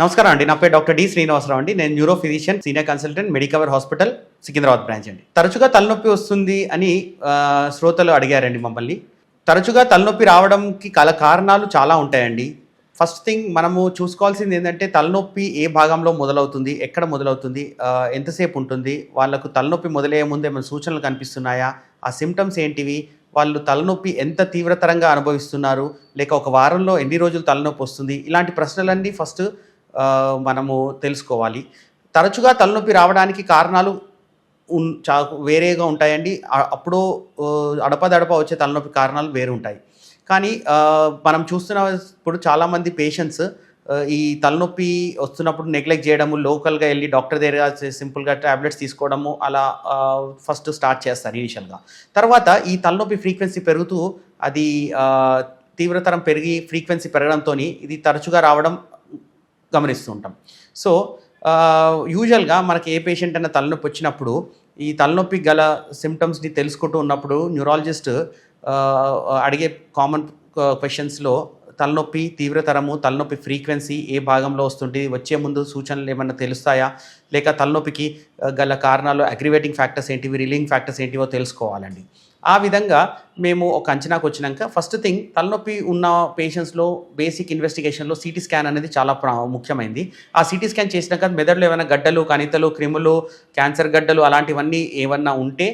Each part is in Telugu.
నమస్కారం అండి. నా పేరు డాక్టర్ డి శ్రీనివాసరావు అండి. నేను neuro physician senior consultant Medicover hospital Secunderabad branch అండి. తరచుగా తలనొప్పి వస్తుంది అని శ్రోతలు అడిగారండి మమ్మల్ని. తరచుగా తలనొప్పి రావడంకి కల కారణాలు చాలా ఉంటాయండి. ఫస్ట్ థింగ్ మనము చూసుకోవాల్సింది ఏంటంటే తలనొప్పి ఏ భాగంలో మొదలవుతుంది ఎక్కడ మొదలవుతుంది ఎంతసేపు ఉంటుంది వాళ్ళకు తలనొప్పి మొదలయ్యే ముందు ఏమైనా సూచనలు కనిపిస్తున్నాయా ఆ సిమ్టమ్స్ ఏంటివి వాళ్ళు తలనొప్పి ఎంత తీవ్రతరంగా అనుభవిస్తున్నారు లేక ఒక వారంలో ఎన్ని రోజులు తలనొప్పి వస్తుంది ఇలాంటి ప్రశ్నలన్నీ ఫస్ట్ మనము తెలుసుకోవాలి. తరచుగా తలనొప్పి రావడానికి కారణాలు చా వేరేగా ఉంటాయండి. అప్పుడు అడపదడప వచ్చే తలనొప్పి కారణాలు వేరు ఉంటాయి కానీ మనం చూస్తున్న ఇప్పుడు చాలామంది పేషెంట్స్ ఈ తలనొప్పి వస్తున్నప్పుడు నెగ్లెక్ట్ చేయడము లోకల్గా వెళ్ళి డాక్టర్ దగ్గర సింపుల్గా ట్యాబ్లెట్స్ తీసుకోవడము అలా ఫస్ట్ స్టార్ట్ చేస్తారు ఇనిషియల్గా. తర్వాత ఈ తలనొప్పి ఫ్రీక్వెన్సీ పెరుగుతూ అది తీవ్రతరం పెరిగి ఫ్రీక్వెన్సీ పెరగడంతో ఇది తరచుగా రావడం గమనిస్తూ ఉంటాం. సో యూజువల్గా మనకి ఏ పేషెంట్ అయినా తలనొప్పి వచ్చినప్పుడు ఈ తలనొప్పి గల సిమ్టమ్స్ని తెలుసుకుంటూ ఉన్నప్పుడు న్యూరాలజిస్ట్ అడిగే కామన్ క్వశ్చన్స్లో తలనొప్పి తీవ్రతరము తలనొప్పి ఫ్రీక్వెన్సీ ఏ భాగంలో వస్తుంది వచ్చే ముందు సూచనలు ఏమైనా తెలుస్తాయా? లేక తలనొప్పికి గల కారణాలు అగ్రివేటింగ్ ఫ్యాక్టర్స్ ఏంటివి రిలీవింగ్ ఫ్యాక్టర్స్ ఏంటివో తెలుసుకోవాలండి. ఆ విధంగా మేము ఒక అంచనాకు వచ్చినాక ఫస్ట్ థింగ్ తలనొప్పి ఉన్న పేషెంట్స్లో బేసిక్ ఇన్వెస్టిగేషన్లో సిటీ స్కాన్ అనేది చాలా ప్రా- ముఖ్యమైనది ఆ సిటీ స్కాన్ చేసినాక మెదడులో ఏమైనా గడ్డలు కణితలు క్రిములు క్యాన్సర్ గడ్డలు అలాంటివన్నీ ఏమన్నా ఉంటే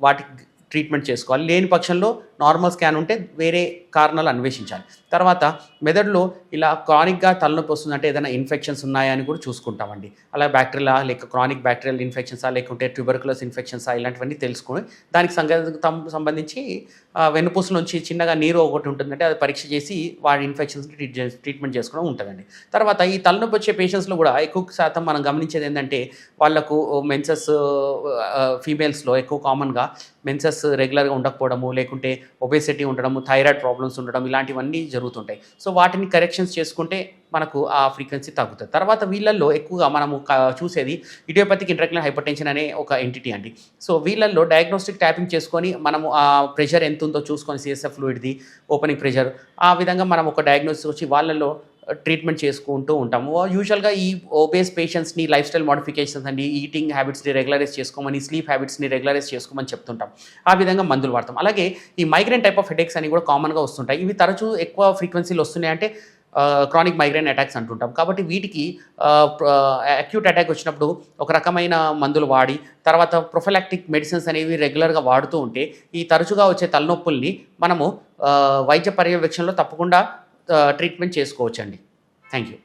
వాటికి ట్రీట్మెంట్ చేసుకోవాలి. లేని పక్షంలో నార్మల్ స్కాన్ ఉంటే వేరే కారణాలు అన్వేషించాలి. తర్వాత మెదడులో ఇలా క్రానిక్గా తలనొప్పి వస్తుందంటే ఏదైనా ఇన్ఫెక్షన్స్ ఉన్నాయా అని కూడా చూసుకుంటామండి. అలా బ్యాక్టీరియా లేక క్రానిక్ బ్యాక్టీరియల్ ఇన్ఫెక్షన్సా లేకుంటే ట్యూబర్కులస్ ఇన్ఫెక్షన్సా ఇలాంటివన్నీ తెలుసుకొని దానికి సంగ తం- సంబంధించి వెనుపూస నుంచి చిన్నగా నీరు ఒకటి ఉంటుందంటే అది పరీక్ష చేసి వాడి ఇన్ఫెక్షన్స్ ట్రీట్ ట్రీట్మెంట్ చేసుకోవడం ఉంటుందండి. తర్వాత ఈ తలనొప్పి వచ్చే పేషెంట్స్లో కూడా ఎక్కువ శాతం మనం గమనించేది ఏంటంటే వాళ్ళకు మెన్సెస్ ఫీమేల్స్లో ఎక్కువ కామన్గా మెన్సెస్ రెగ్యులర్గా ఉండకపోవడము లేకుంటే ఒబేసిటీ ఉండడము థైరాయిడ్ ప్రాబ్లమ్స్ ఉండడం ఇలాంటివన్నీ జరుగుతుంటాయి. సో వాటిని కరెక్షన్స్ చేసుకుంటే మనకు ఆ ఫ్రీక్వెన్సీ తగ్గుతుంది. తర్వాత వీళ్ళల్లో ఎక్కువగా మనము చూసేది ఇడియోపతిక్ ఇంట్రాక్యులర్ హైపర్టెన్షన్ అనే ఒక ఎంటిటీ అండి. సో వీళ్ళల్లో డయాగ్నోస్టిక్ ట్యాపింగ్ చేసుకొని మనము ఆ ప్రెషర్ ఎంత ఉందో చూసుకొని సిఎస్ఎఫ్ ఫ్లూయిడ్ది ఓపెనింగ్ ప్రెషర్ ఆ విధంగా మనం ఒక డయాగ్నోసిస్ వచ్చి వాళ్ళల్లో ట్రీట్మెంట్ చేసుకుంటూ ఉంటాము. యూజువల్గా ఈ ఓబేస్ పేషెంట్స్ని లైఫ్ స్టైల్ మోడిఫికేషన్స్ అండి ఈటింగ్ హ్యాబిట్స్ని రెగ్యులరైజ్ చేసుకోమని స్లీప్ హ్యాబిట్స్ని రెగ్యులరైజ్ చేసుకోమని చెప్తుంటాం. ఆ విధంగా మందులు వాడతాం. అలాగే ఈ మైగ్రేన్ టైప్ ఆఫ్ హెడేక్స్ అని కూడా కామన్గా వస్తుంటాయి. ఇవి తరచూ ఎక్కువ ఫ్రీక్వెన్సీలు వస్తున్నాయి అంటే క్రానిక్ మైగ్రేన్ అటాక్స్ అంటుంటాం. కాబట్టి వీటికి అక్యూట్ అటాక్ వచ్చినప్పుడు ఒక రకమైన మందులు వాడి తర్వాత ప్రొఫలాక్టిక్ మెడిసిన్స్ అనేవి రెగ్యులర్గా వాడుతూ ఉంటే ఈ తరచుగా వచ్చే తలనొప్పుల్ని మనము వైద్య పర్యవేక్షణలో తప్పకుండా ట్రీట్మెంట్ చేసుకోవచ్చండి. Thank you